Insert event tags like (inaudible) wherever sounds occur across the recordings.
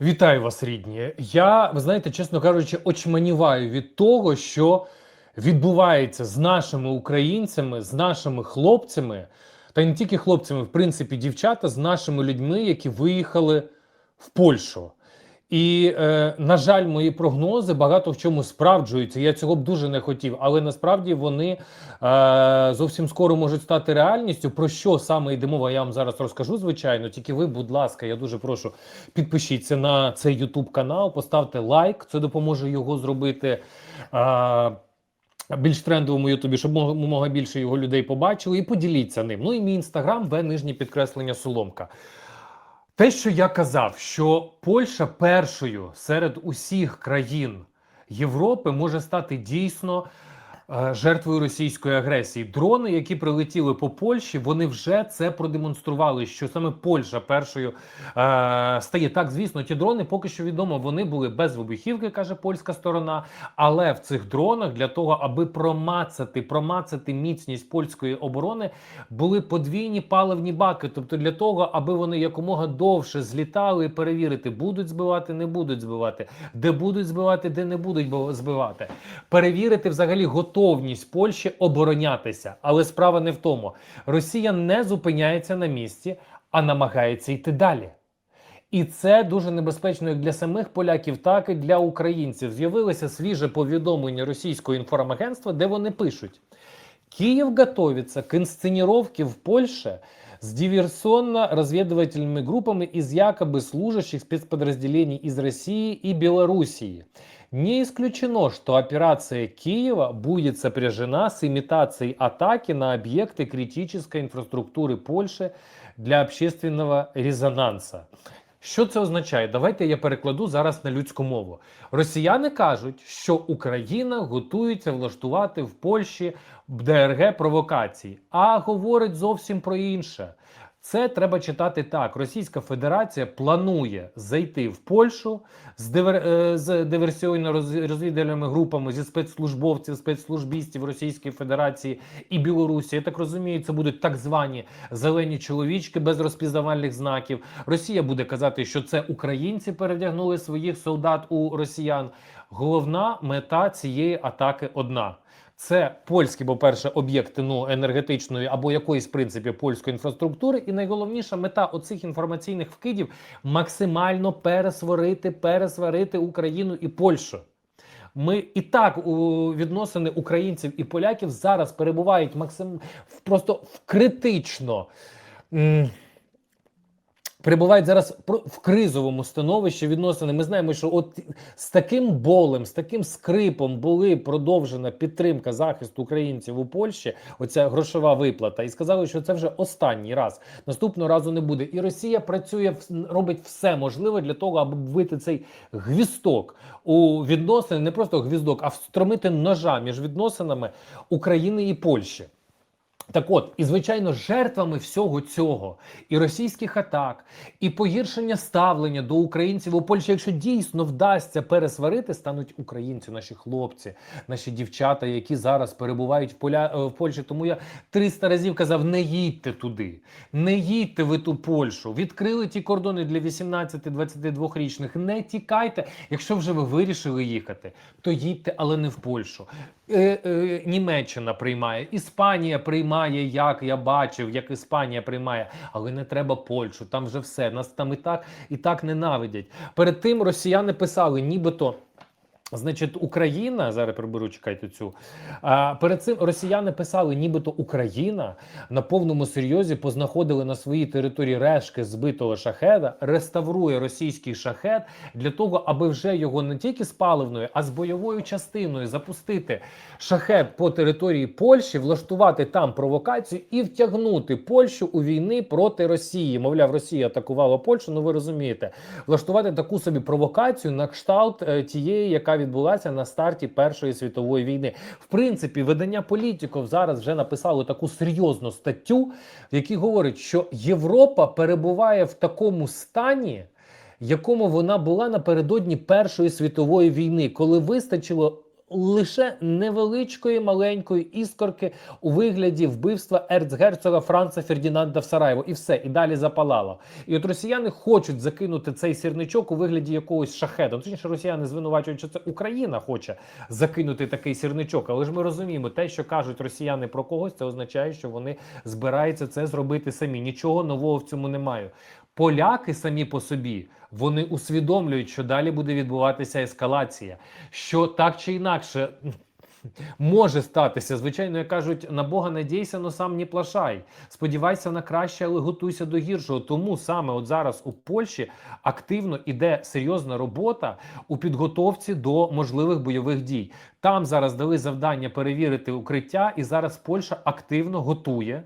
Вітаю вас, рідні. Я, ви знаєте, чесно кажучи, очманіваю від того, що відбувається з нашими українцями, з нашими хлопцями, та не тільки хлопцями, в принципі, дівчата, з нашими людьми, які виїхали в Польщу. І, е, на жаль, мої прогнози багато в чому справджуються. Я цього б дуже не хотів, але насправді вони е, зовсім скоро можуть стати реальністю. Про що саме йде мова, я вам зараз розкажу. Звичайно, тільки ви, будь ласка, я дуже прошу підпишіться на цей YouTube канал, поставте лайк. Це допоможе його зробити. Е, більш трендовому Ютубі, щоб мога більше його людей побачили, і поділіться ним. Ну і мій інстаграм, В нижнє підкреслення Соломка. Те, що я казав, що Польща першою серед усіх країн Європи може стати дійсно жертвою російської агресії. Дрони, які прилетіли по Польщі, вони вже це продемонстрували. Що саме Польща першою е, стає так. Звісно, ті дрони поки що відомо, вони були без вибухівки, каже польська сторона. Але в цих дронах для того, аби промацати, промацати міцність польської оборони, були подвійні паливні баки. Тобто для того, аби вони якомога довше злітали і перевірити, будуть збивати, не будуть збивати, де будуть збивати, де не будуть збивати. Перевірити взагалі готовність Польщі оборонятися. Але справа не в тому. Росія не зупиняється на місці, а намагається йти далі. І це дуже небезпечно як для самих поляків, так і для українців. З'явилося свіже повідомлення російського інформагентства, де вони пишуть: Киев готовится к инсценировке в Польше с диверсионно-разведывательными группами из якобы служащих спецподразделений из России и Белоруссии. Не исключено, что операция Киева будет сопряжена с имитацией атаки на объекты критической инфраструктуры Польши для общественного резонанса. Що це означає? Давайте я перекладу зараз на людську мову. Росіяни кажуть, що Україна готується влаштувати в Польщі ДРГ провокації, а говорить зовсім про інше. Це треба читати так: Російська Федерація планує зайти в Польщу з, дивер... е, з диверсійно-розвідувальними групами зі спецслужбовців, спецслужбістів Російської Федерації і Білорусі. Я так розумію, це будуть так звані зелені чоловічки без розпізнавальних знаків. Росія буде казати, що це українці перевдягнули своїх солдат у росіян. Головна мета цієї атаки одна. Це польські, бо перше, об'єкти ну, енергетичної або якоїсь в принципі польської інфраструктури. І найголовніша мета оцих інформаційних вкидів максимально пересварити, пересварити Україну і Польщу. Ми і так у відносини українців і поляків зараз перебувають максим просто в критично. Перебувають зараз в кризовому становищі відносини. Ми знаємо, що от з таким болем, з таким скрипом були продовжена підтримка захисту українців у Польщі. Оця грошова виплата, і сказали, що це вже останній раз. Наступного разу не буде. І Росія працює робить все можливе для того, аби вбити цей гвісток у відносини, не просто гвіздок, а встромити ножа між відносинами України і Польщі. Так от, і звичайно, жертвами всього цього і російських атак, і погіршення ставлення до українців у Польщі, якщо дійсно вдасться пересварити, стануть українці, наші хлопці, наші дівчата, які зараз перебувають в, Поля... е, в Польщі. Тому я 300 разів казав: не їдьте туди, не їдьте ви ту Польщу. Відкрили ті кордони для 18-22 річних. Не тікайте. Якщо вже ви вирішили їхати, то їдьте, але не в Польщу. Е, е, Німеччина приймає, Іспанія приймає, як я бачив, як Іспанія приймає, але не треба Польщу. Там вже все. Нас там і так і так ненавидять. Перед тим росіяни писали, нібито. Значить, Україна зараз приберу, чекайте цю. А, перед цим росіяни писали, нібито Україна на повному серйозі познаходили на своїй території решки збитого шахеда, реставрує російський шахет для того, аби вже його не тільки з паливною, а з бойовою частиною запустити шахет по території Польщі, влаштувати там провокацію і втягнути Польщу у війни проти Росії. Мовляв, Росія атакувала Польщу. Ну ви розумієте, влаштувати таку собі провокацію на кшталт е, тієї, яка відбулася на старті Першої світової війни. В принципі, видання політиків зараз вже написало таку серйозну статтю, в якій говорить, що Європа перебуває в такому стані. Якому вона була напередодні Першої світової війни, коли вистачило лише невеличкої маленької іскорки у вигляді вбивства ерцгерцога Франца Фердінанда в Сараєво, і все, і далі запалало. І от росіяни хочуть закинути цей сірничок у вигляді якогось шахеда. Ну, Точніше, росіяни звинувачують, що це Україна хоче закинути такий сірничок. Але ж ми розуміємо, те, що кажуть росіяни про когось, це означає, що вони збираються це зробити самі. Нічого нового в цьому немає. Поляки самі по собі вони усвідомлюють, що далі буде відбуватися ескалація, що так чи інакше. (laughs) Може статися, звичайно, як кажуть, на Бога надійся, но сам не плашай. Сподівайся на краще, але готуйся до гіршого. Тому саме от зараз у Польщі активно іде серйозна робота у підготовці до можливих бойових дій. Там зараз дали завдання перевірити укриття, і зараз Польща активно готує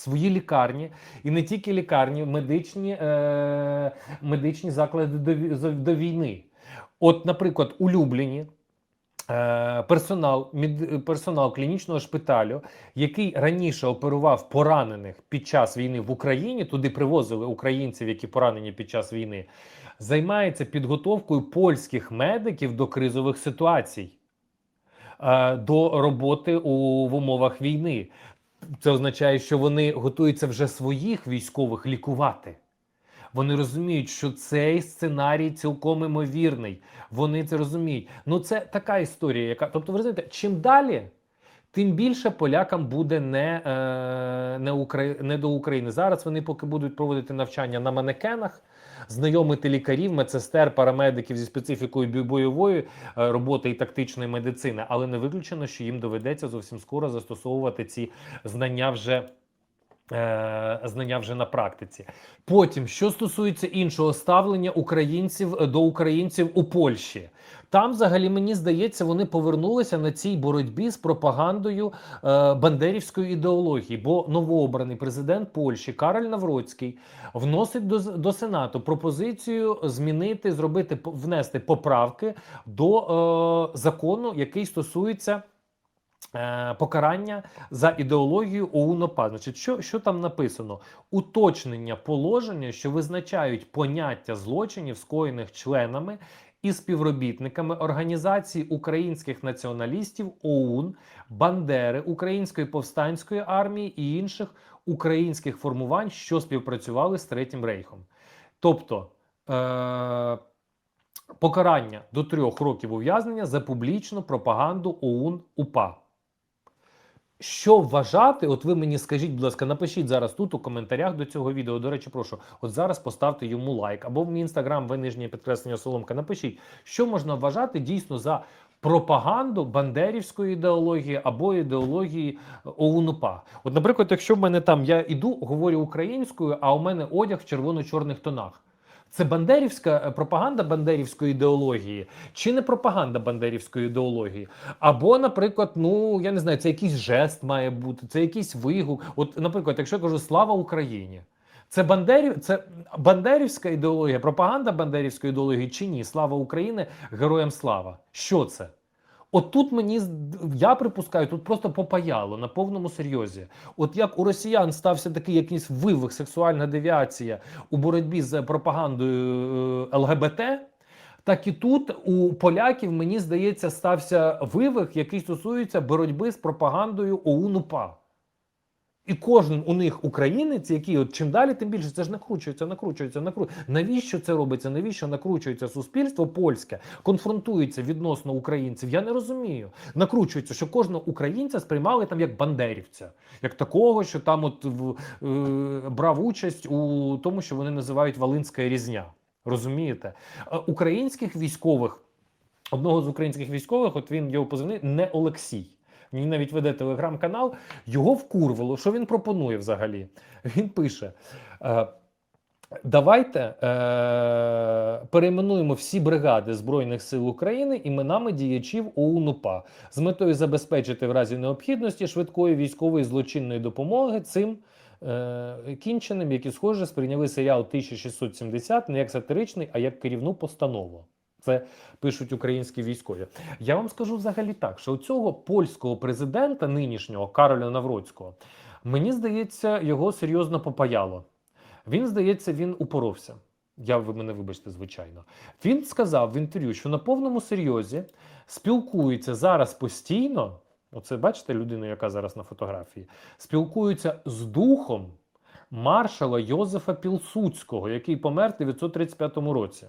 свої лікарні, і не тільки лікарні, медичні, е, медичні заклади до, до війни. От, наприклад, у Любліні е, персонал, мед, персонал клінічного шпиталю, який раніше оперував поранених під час війни в Україні, туди привозили українців, які поранені під час війни, займається підготовкою польських медиків до кризових ситуацій. е, До роботи у в умовах війни, це означає, що вони готуються вже своїх військових лікувати. Вони розуміють, що цей сценарій цілком імовірний. Вони це розуміють. Ну, це така історія, яка. Тобто, ви розумієте, чим далі, тим більше полякам буде не, е, не, Украї... не до України. Зараз вони поки будуть проводити навчання на манекенах, знайомити лікарів, медсестер, парамедиків зі специфікою бойової е, роботи і тактичної медицини, але не виключено, що їм доведеться зовсім скоро застосовувати ці знання вже. е, Знання вже на практиці. Потім, що стосується іншого ставлення українців до українців у Польщі, там, взагалі, мені здається, вони повернулися на цій боротьбі з пропагандою е, бандерівської ідеології. Бо новообраний президент Польщі Кароль Навроцький вносить до, до Сенату пропозицію змінити, зробити внести поправки до е, закону, який стосується. Е, Покарання за ідеологію ОУН-ОПА. Значить, що, що там написано? Уточнення положення, що визначають поняття злочинів, скоєних членами і співробітниками організації українських націоналістів ОУН, Бандери, Української повстанської армії і інших українських формувань, що співпрацювали з Третім Рейхом. Тобто е- покарання до трьох років ув'язнення за публічну пропаганду ОУН УПА. Що вважати? От ви мені скажіть, будь ласка, напишіть зараз тут у коментарях до цього відео. До речі, прошу, от зараз поставте йому лайк або в мій інстаграм, ви нижнє підкреслення Соломка. Напишіть, що можна вважати дійсно за пропаганду бандерівської ідеології або ідеології ОУН-УПА. От, наприклад, якщо в мене там я іду, говорю українською, а у мене одяг в червоно-чорних тонах. Це бандерівська е, пропаганда бандерівської ідеології, чи не пропаганда бандерівської ідеології? Або, наприклад, ну я не знаю, це якийсь жест має бути, це якийсь вигук. От, наприклад, якщо я кажу Слава Україні, це Бандерів, це бандерівська ідеологія, пропаганда бандерівської ідеології чи ні? Слава України, героям слава. Що це? От тут мені я припускаю, тут просто попаяло на повному серйозі. От як у росіян стався такий якийсь вивих, сексуальна девіація у боротьбі з пропагандою е, ЛГБТ, так і тут у поляків, мені здається, стався вивих, який стосується боротьби з пропагандою ОУН-УПА. І кожен у них українець, який от чим далі, тим більше це ж накручується, накручується, накручується. Навіщо це робиться? Навіщо накручується суспільство польське, конфронтується відносно українців? Я не розумію. Накручується, що кожного українця сприймали там як бандерівця, як такого, що там от в, е, брав участь у тому, що вони називають Волинська різня. Розумієте? Е, Українських військових, одного з українських військових, от він його позивний не Олексій. Він навіть веде телеграм-канал, його вкурвало. Що він пропонує взагалі? Він пише: е, давайте е, перейменуємо всі бригади Збройних сил України іменами діячів ОУН-УПА з метою забезпечити в разі необхідності швидкої військової злочинної допомоги цим. е, Кінченим, які схоже сприйняли серіал 1670 не як сатиричний, а як керівну постанову. Це пишуть українські військові. Я вам скажу взагалі так, що у цього польського президента нинішнього Кароля Навроцького, мені здається, його серйозно попаяло. Він, здається, він упоровся. Я ви мене вибачте, звичайно. Він сказав в інтерв'ю, що на повному серйозі спілкується зараз постійно. Оце бачите людину, яка зараз на фотографії, спілкується з духом маршала Йозефа Пілсудського, який помер в 935 році.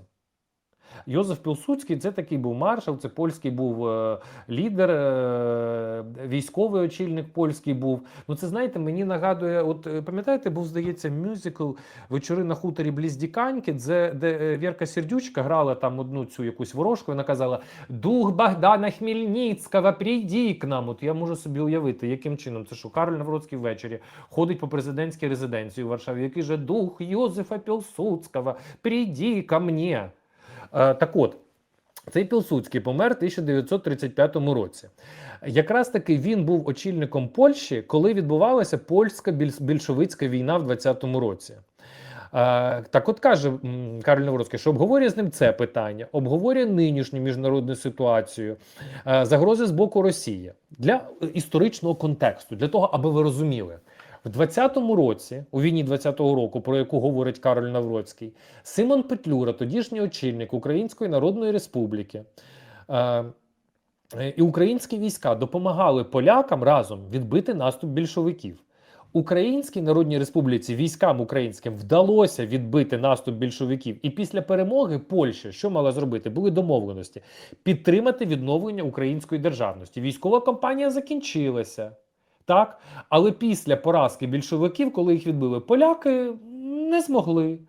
Йозеф Пілсудський це такий був маршал, це польський був е, лідер, е, військовий очільник польський був. Ну, це знаєте, мені нагадує, от е, пам'ятаєте, був здається мюзикл Вечори на хуторі бліз Діканьки, де, де Вірка Сердючка грала там одну цю якусь ворожку. Вона казала: Дух Богдана Хмельницького, прийди к нам. От я можу собі уявити, яким чином це що Кароль Навроцький ввечері ходить по президентській резиденції у Варшаві. Який же дух Йозефа Пілсудського, прийди ко мне. Е, так от, цей Пілсудський помер в 1935 році. Якраз таки він був очільником Польщі, коли відбувалася польська більшовицька війна в 20-му році. Е, Так от каже Кароль Навроцький, що обговорює з ним це питання, обговорює нинішню міжнародну ситуацію, е, загрози з боку Росії для історичного контексту, для того, аби ви розуміли. В 20-му році, у війні 20-го року, про яку говорить Кароль Навроцький, Симон Петлюра, тодішній очільник Української Народної Республіки, е, і українські війська допомагали полякам разом відбити наступ більшовиків. Українській Народній Республіці військам українським вдалося відбити наступ більшовиків, і після перемоги Польща що мала зробити? Були домовленості підтримати відновлення української державності. Військова кампанія закінчилася. Так, але після поразки більшовиків, коли їх відбили, поляки не змогли.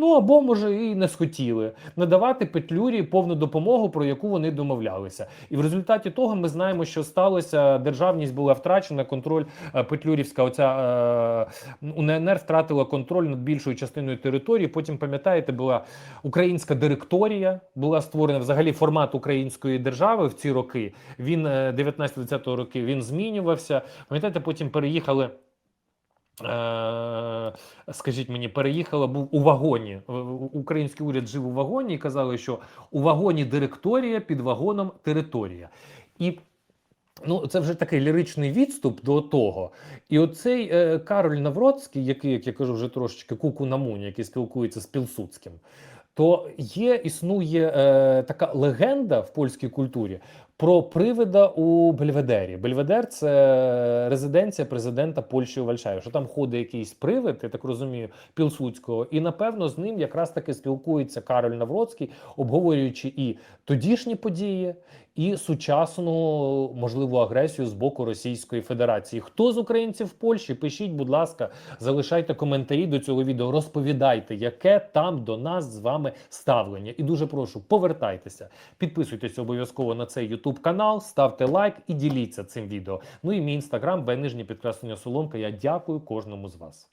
Ну або може і не схотіли надавати Петлюрі повну допомогу, про яку вони домовлялися. І в результаті того ми знаємо, що сталося. Державність була втрачена. Контроль е, Петлюрівська, оця е, УНР втратила контроль над більшою частиною території. Потім пам'ятаєте, була українська директорія, була створена взагалі формат української держави в ці роки. Він е, 19-20 роки він змінювався. Пам'ятаєте, потім переїхали. Е, Скажіть мені, переїхала був у вагоні. Український уряд жив у вагоні і казали, що у вагоні директорія, під вагоном територія. І ну, це вже такий ліричний відступ до того. І оцей е, Кароль Навроцький, який, як я кажу, вже трошечки куку на муні, який спілкується з Пілсудським, то є, існує е, така легенда в польській культурі про привида у Бельведері. Бельведер це резиденція президента Польщі у Вальшаві. Що там ходить якийсь привид, я так розумію, Пілсудського, і напевно з ним якраз таки спілкується Кароль Навроцький, обговорюючи і тодішні події, і сучасну можливу агресію з боку Російської Федерації. Хто з українців в Польщі? Пишіть, будь ласка, залишайте коментарі до цього відео. Розповідайте, яке там до нас з вами ставлення. І дуже прошу, повертайтеся, підписуйтесь обов'язково на цей YouTube канал, ставте лайк і діліться цим відео. Ну і мій інстаграм, нижнє підкреслення соломка. Я дякую кожному з вас.